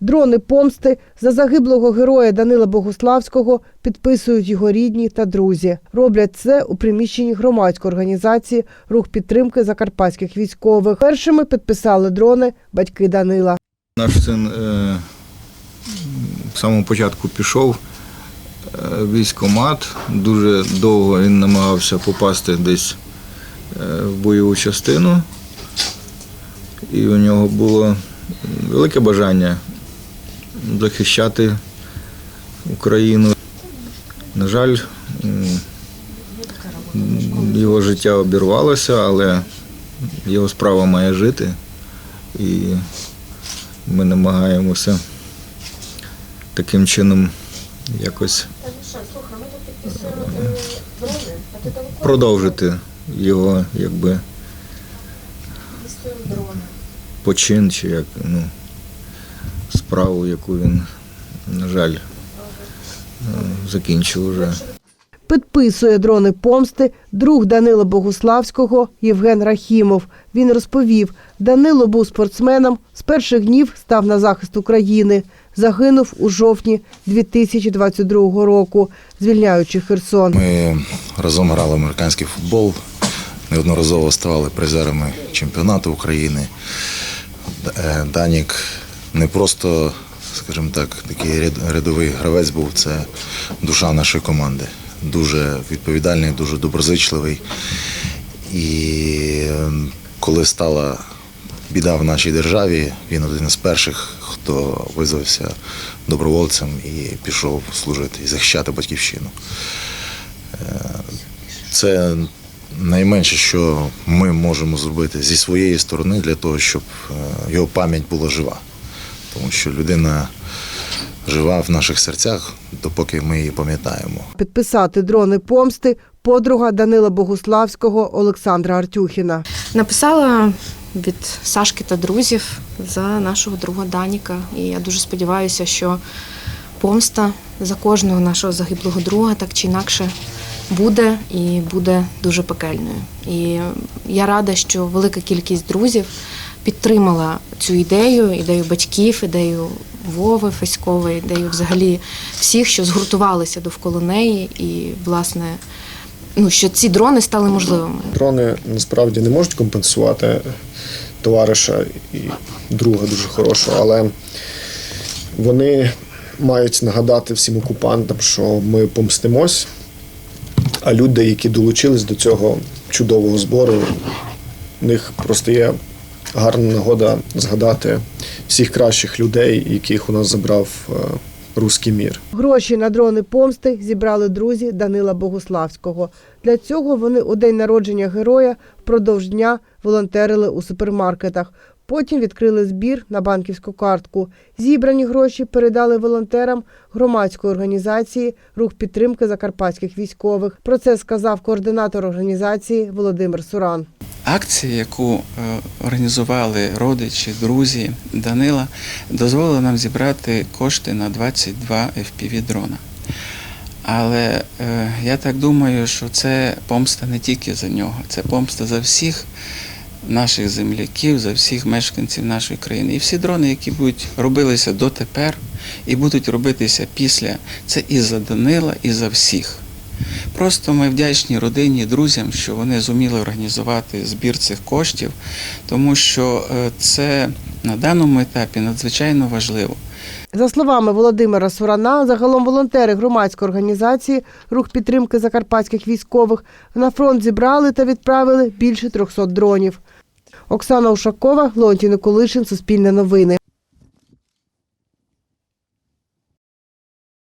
Дрони помсти за загиблого героя Данила Богуславського підписують його рідні та друзі. Роблять це у приміщенні громадської організації Рух підтримки закарпатських військових. Першими підписали дрони батьки Данила. Наш син е, з самого початку пішов е, в військкомат. Дуже довго він намагався попасти десь е, в бойову частину. І у нього було велике бажання захищати Україну. На жаль, його життя обірвалося, але його справа має жити. І ми намагаємося таким чином якось продовжити його якби почин чи як ну, справу, яку він, на жаль, е, закінчив вже. Підписує дрони помсти друг Данила Богуславського Євген Рахімов. Він розповів, Данило був спортсменом, з перших днів став на захист України. Загинув у жовтні 2022 року, звільняючи Херсон. Ми разом грали в американський футбол, неодноразово ставали призерами чемпіонату України. Е, Данік не просто, скажімо так, такий рядовий гравець був, це душа нашої команди. Дуже відповідальний, дуже доброзичливий. І ем, коли стала біда в нашій державі, він один із перших, хто визвався добровольцем і пішов служити і захищати батьківщину. Це найменше, що ми можемо зробити зі своєї сторони для того, щоб е, його пам'ять була жива. Тому що людина жива в наших серцях, допоки ми її пам'ятаємо. Підписати дрони помсти подруга Данила Богуславського Олександра Артюхіна. Написала від Сашки та друзів за нашого друга Даніка. І я дуже сподіваюся, що помста за кожного нашого загиблого друга так чи інакше буде і буде дуже пекельною. І я рада, що велика кількість друзів підтримала цю ідею, ідею батьків, ідею Вови Феськової, ідею взагалі всіх, що згуртувалися довкола неї, і власне. Ну, що ці дрони стали можливими. Дрони насправді не можуть компенсувати товариша і друга дуже хорошого, але вони мають нагадати всім окупантам, що ми помстимось, а люди, які долучились до цього чудового збору, у них просто є гарна нагода згадати всіх кращих людей, яких у нас забрав е, руський мір. Гроші на дрони помсти зібрали друзі Данила Богуславського. Для цього вони у день народження героя впродовж дня волонтерили у супермаркетах. Потім відкрили збір на банківську картку. Зібрані гроші передали волонтерам громадської організації Рух підтримки закарпатських військових. Про це сказав координатор організації Володимир Суран. Акція, яку е, організували родичі, друзі Данила, дозволила нам зібрати кошти на 22 fpv дрона. Але е, я так думаю, що це помста не тільки за нього, це помста за всіх наших земляків, за всіх мешканців нашої країни. І всі дрони, які будуть робилися дотепер і будуть робитися після, це і за Данила, і за всіх. Просто ми вдячні родині, друзям, що вони зуміли організувати збір цих коштів, тому що е, це на даному етапі надзвичайно важливо. За словами Володимира Сурана, загалом волонтери громадської організації Рух підтримки закарпатських військових на фронт зібрали та відправили більше 300 дронів. Оксана Ушакова, Леонтій Николишин, Суспільне новини.